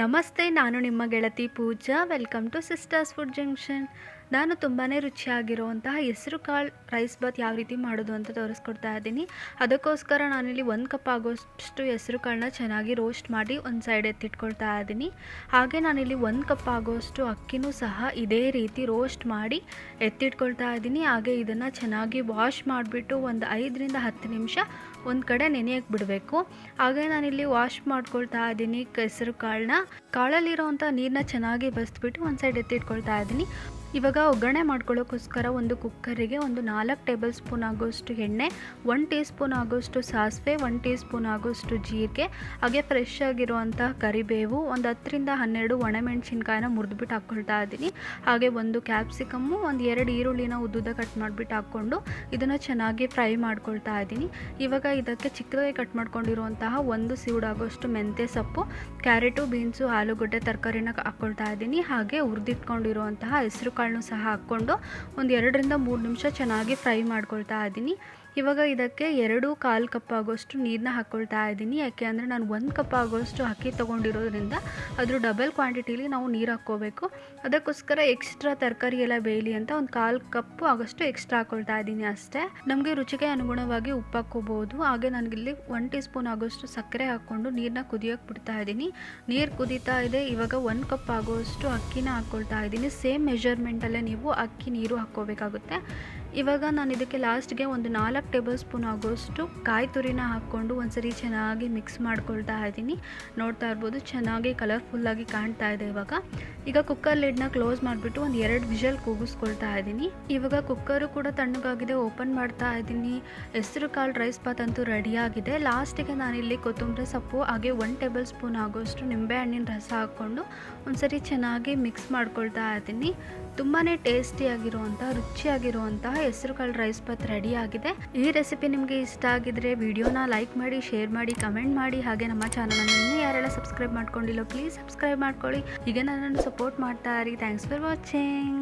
ನಮಸ್ತೆ, ನಾನು ನಿಮ್ಮ ಗೆಳತಿ Pooja. Welcome to sisters food junction ನಾನು ತುಂಬಾ ರುಚಿಯಾಗಿರುವಂತಹ ಹೆಸರು ಕಾಳು ರೈಸ್ ಬಾತ್ ಯಾವ ರೀತಿ ಮಾಡೋದು ಅಂತ ತೋರಿಸ್ಕೊಡ್ತಾ ಇದ್ದೀನಿ. ಅದಕ್ಕೋಸ್ಕರ ನಾನಿಲ್ಲಿ ಒಂದು ಕಪ್ ಆಗೋಷ್ಟು ಹೆಸರು ಕಾಳನ್ನ ಚೆನ್ನಾಗಿ ರೋಸ್ಟ್ ಮಾಡಿ ಒಂದು ಸೈಡ್ ಎತ್ತಿಟ್ಕೊಳ್ತಾ ಇದ್ದೀನಿ. ಹಾಗೆ ನಾನಿಲ್ಲಿ ಒಂದು ಕಪ್ ಆಗೋಷ್ಟು ಅಕ್ಕಿನೂ ಸಹ ಇದೇ ರೀತಿ ರೋಸ್ಟ್ ಮಾಡಿ ಎತ್ತಿಟ್ಕೊಳ್ತಾ ಇದ್ದೀನಿ. ಹಾಗೆ ಇದನ್ನು ಚೆನ್ನಾಗಿ ವಾಶ್ ಮಾಡಿಬಿಟ್ಟು ಒಂದು ಐದರಿಂದ ಹತ್ತು ನಿಮಿಷ ಒಂದು ಕಡೆ ನೆನೆಯಕ್ಕೆ ಬಿಡಬೇಕು. ಹಾಗೆ ನಾನಿಲ್ಲಿ ವಾಶ್ ಮಾಡ್ಕೊಳ್ತಾ ಇದ್ದೀನಿ ಹೆಸರು ಕಾಳನ್ನ. ಕಾಳಲ್ಲಿರೋವಂಥ ನೀರನ್ನ ಚೆನ್ನಾಗಿ ಬಸ್ಬಿಟ್ಟು ಒಂದು ಸೈಡ್ ಎತ್ತಿಟ್ಕೊಳ್ತಾ ಇದ್ದೀನಿ. ಇವಾಗ ಒಗ್ಗರಣೆ ಮಾಡ್ಕೊಳ್ಳೋಕ್ಕೋಸ್ಕರ ಒಂದು ಕುಕ್ಕರಿಗೆ ಒಂದು ನಾಲ್ಕು ಟೇಬಲ್ ಸ್ಪೂನ್ ಆಗೋಷ್ಟು ಎಣ್ಣೆ ಒನ್ ಟೀ ಸ್ಪೂನ್ ಆಗೋಷ್ಟು ಸಾಸಿವೆ ಒನ್ ಟೀ ಸ್ಪೂನ್ ಆಗೋಷ್ಟು ಜೀರಿಗೆ, ಹಾಗೆ ಫ್ರೆಶ್ ಆಗಿರುವಂಥ ಕರಿಬೇವು, ಒಂದು ಹತ್ತರಿಂದ ಹನ್ನೆರಡು ಒಣಮೆಣಸಿನ್ಕಾಯಿನ ಮುರಿದ್ಬಿಟ್ಟು ಹಾಕ್ಕೊಳ್ತಾ ಇದ್ದೀನಿ. ಹಾಗೆ ಒಂದು ಕ್ಯಾಪ್ಸಿಕಮ್ಮು ಒಂದು ಎರಡು ಈರುಳ್ಳಿನ ಉದ್ದುದ ಕಟ್ ಮಾಡಿಬಿಟ್ಟು ಹಾಕ್ಕೊಂಡು ಇದನ್ನು ಚೆನ್ನಾಗಿ ಫ್ರೈ ಮಾಡ್ಕೊಳ್ತಾ ಇದ್ದೀನಿ. ಇವಾಗ ಇದಕ್ಕೆ ಚಿಕ್ಕದಾಗಿ ಕಟ್ ಮಾಡ್ಕೊಂಡಿರುವಂತಹ ಒಂದು ಸಿವುಡಾಗೋಷ್ಟು ಮೆಂತ್ಯ ಸೊಪ್ಪು, ಕ್ಯಾರೆಟು, ಬೀನ್ಸು, ಆಲೂಗಡ್ಡೆ, ತರಕಾರಿನ ಹಾಕ್ಕೊಳ್ತಾ ಇದ್ದೀನಿ. ಹಾಗೆ ಹುರಿದಿಟ್ಕೊಂಡಿರುವಂತಹ ಹೆಸರು ಕಾಳನ್ನು ಸಹ ಹಾಕ್ಕೊಂಡು ಒಂದು ಎರಡರಿಂದ ಮೂರು ನಿಮಿಷ ಚೆನ್ನಾಗಿ ಫ್ರೈ ಮಾಡ್ಕೊಳ್ತಾ ಇದ್ದೀನಿ. ಇವಾಗ ಇದಕ್ಕೆ ಎರಡು ಕಾಲು ಕಪ್ ಆಗೋಷ್ಟು ನೀರನ್ನ ಹಾಕ್ಕೊಳ್ತಾ ಇದ್ದೀನಿ. ಯಾಕೆ ಅಂದರೆ ನಾನು ಒಂದು ಕಪ್ ಆಗೋಷ್ಟು ಅಕ್ಕಿ ತೊಗೊಂಡಿರೋದ್ರಿಂದ ಅದ್ರ ಡಬಲ್ ಕ್ವಾಂಟಿಟಿಲಿ ನಾವು ನೀರು ಹಾಕ್ಕೋಬೇಕು. ಅದಕ್ಕೋಸ್ಕರ ಎಕ್ಸ್ಟ್ರಾ ತರಕಾರಿ ಎಲ್ಲ ಬೇಯಲಿ ಅಂತ ಒಂದು ಕಾಲು ಕಪ್ಪು ಆಗೋಷ್ಟು ಎಕ್ಸ್ಟ್ರಾ ಹಾಕ್ಕೊಳ್ತಾ ಇದ್ದೀನಿ ಅಷ್ಟೇ. ನಮಗೆ ರುಚಿಗೆ ಅನುಗುಣವಾಗಿ ಉಪ್ಪು ಹಾಕ್ಕೋಬೋದು. ಹಾಗೆ ನನಗಿಲ್ಲಿ ಒನ್ ಟೀ ಸ್ಪೂನ್ ಆಗೋಷ್ಟು ಸಕ್ಕರೆ ಹಾಕ್ಕೊಂಡು ನೀರನ್ನ ಕುದಿಯೋಕೆ ಬಿಡ್ತಾ ಇದ್ದೀನಿ. ನೀರು ಕುದೀತಾ ಇದೆ. ಇವಾಗ ಒಂದು ಕಪ್ ಆಗೋಷ್ಟು ಅಕ್ಕಿನ ಹಾಕ್ಕೊಳ್ತಾ ಇದ್ದೀನಿ. ಸೇಮ್ ಮೆಷರ್ಮೆಂಟಲ್ಲೇ ನೀವು ಅಕ್ಕಿ, ನೀರು ಹಾಕ್ಕೋಬೇಕಾಗುತ್ತೆ. ಇವಾಗ ನಾನು ಇದಕ್ಕೆ ಲಾಸ್ಟ್ಗೆ ಒಂದು ನಾಲ್ಕು ಟೇಬಲ್ ಸ್ಪೂನ್ ಆಗೋಷ್ಟು ಕಾಯಿ ತುರಿನ ಹಾಕ್ಕೊಂಡು ಒಂದ್ಸರಿ ಚೆನ್ನಾಗಿ ಮಿಕ್ಸ್ ಮಾಡ್ಕೊಳ್ತಾ ಇದ್ದೀನಿ. ನೋಡ್ತಾ ಇರ್ಬೋದು ಚೆನ್ನಾಗಿ ಕಲರ್ಫುಲ್ಲಾಗಿ ಕಾಣ್ತಾ ಇದೆ ಇವಾಗ. ಈಗ ಕುಕ್ಕರ್ ಲಿಡ್ನ ಕ್ಲೋಸ್ ಮಾಡಿಬಿಟ್ಟು ಒಂದು ಎರಡು ವಿಷಲ್ ಕೂಗಿಸ್ಕೊಳ್ತಾ ಇದ್ದೀನಿ. ಇವಾಗ ಕುಕ್ಕರು ಕೂಡ ತಣ್ಣಗಾಗಿದೆ ಓಪನ್ ಮಾಡ್ತಾ ಇದ್ದೀನಿ. ಹೆಸರು ಕಾಳು ರೈಸ್ ಪಾತ್ ಅಂತೂ ರೆಡಿಯಾಗಿದೆ ಲಾಸ್ಟಿಗೆ ನಾನಿಲ್ಲಿ ಕೊತ್ತಂಬರಿ ಸೊಪ್ಪು, ಹಾಗೆ ಒನ್ ಟೇಬಲ್ ಸ್ಪೂನ್ ಆಗೋಷ್ಟು ನಿಂಬೆಹಣ್ಣಿನ ರಸ ಹಾಕ್ಕೊಂಡು ಒಂದ್ಸರಿ ಚೆನ್ನಾಗಿ ಮಿಕ್ಸ್ ಮಾಡ್ಕೊಳ್ತಾ ಇದ್ದೀನಿ. ತುಂಬಾ ಟೇಸ್ಟಿಯಾಗಿರುವಂಥ ರುಚಿಯಾಗಿರುವಂತಹ ಹೆಸರು ಕಾಳು ರೈಸ್ ಬಾತ್ ರೆಡಿ ಆಗಿದೆ. ಈ ರೆಸಿಪಿ ನಿಮಗೆ ಇಷ್ಟ ಆಗಿದ್ರೆ ವಿಡಿಯೋನ ಲೈಕ್ ಮಾಡಿ ಶೇರ್ ಮಾಡಿ ಕಮೆಂಟ್ ಮಾಡಿ, ಹಾಗೆ ನಮ್ಮ ಚಾನಲನ್ನು ಇನ್ನೂ ಯಾರೆಲ್ಲ ಸಬ್ಸ್ಕ್ರೈಬ್ ಮಾಡ್ಕೊಂಡಿಲ್ಲ ಪ್ಲೀಸ್ ಸಬ್ಸ್ಕ್ರೈಬ್ ಮಾಡ್ಕೊಳ್ಳಿ. ಹೀಗೆ ನನ್ನನ್ನು ಸಪೋರ್ಟ್ ಮಾಡ್ತಾ ಇರಿ. Thanks for watching